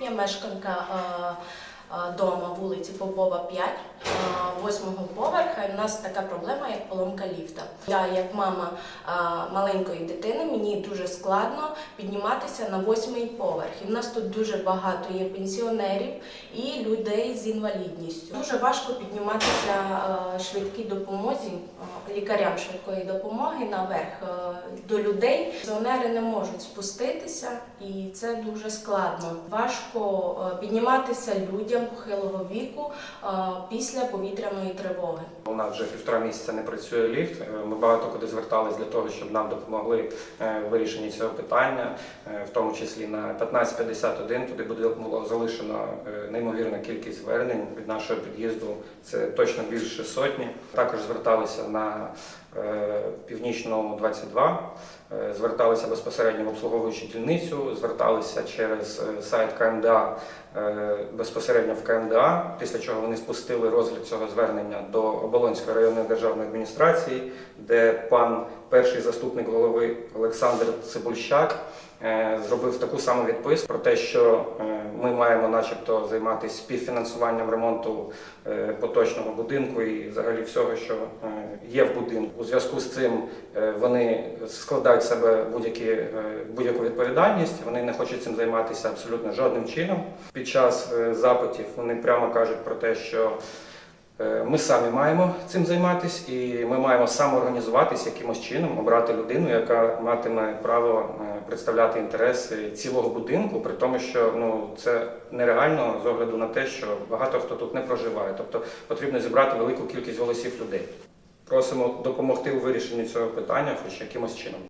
Я мешканка е, дома вулиці Попова 5, е, восьмого поверха. І в нас така проблема, як поломка ліфта. Я, як мама е, маленької дитини, мені дуже складно підніматися на восьмий поверх. І в нас тут дуже багато є пенсіонерів і людей з інвалідністю. Дуже важко підніматися е, швидкій допомозі е, лікарям швидкої допомоги наверх е, до людей. Пенсіонери не можуть спуститися, і це дуже складно. Важко е, підніматися людям похилого віку е, після повітряної тривоги. У нас вже півтора місяця не працює ліфт. Е, Ми багато куди звертались для того, щоб нам допомогли е, в вирішенні цього питання, в тому числі на 1551. Туди буде було залишено неймовірна кількість звернень від нашого під'їзду. Це точно більше сотні. Також зверталися на північну 22, е, зверталися безпосередньо в обслуговуючу дільницю, зверталися через е, сайт КМДА е, безпосередньо в КМДА, після чого вони спустили розгляд цього звернення до Оболонської районної державної адміністрації, де пан перший заступник голови Олександр Цибульщак е, зробив таку саму відписку про те, що е, ми маємо, начебто, займатися співфінансуванням ремонту е, поточного будинку і взагалі всього, що е, є в будинку. У зв'язку з цим е, вони складають з себе будь-які е, будь-яку відповідальність. Вони не хочуть цим займатися абсолютно жодним чином. Під час е, запитів вони прямо кажуть про те, що е, ми самі маємо цим займатися, і ми маємо самоорганізуватись якимось чином, обрати людину, яка матиме право е, представляти інтереси цілого будинку, при тому, що ну це нереально з огляду на те, що багато хто тут не проживає. Тобто потрібно зібрати велику кількість голосів людей. Просимо допомогти у вирішенні цього питання, хоч якимось чином.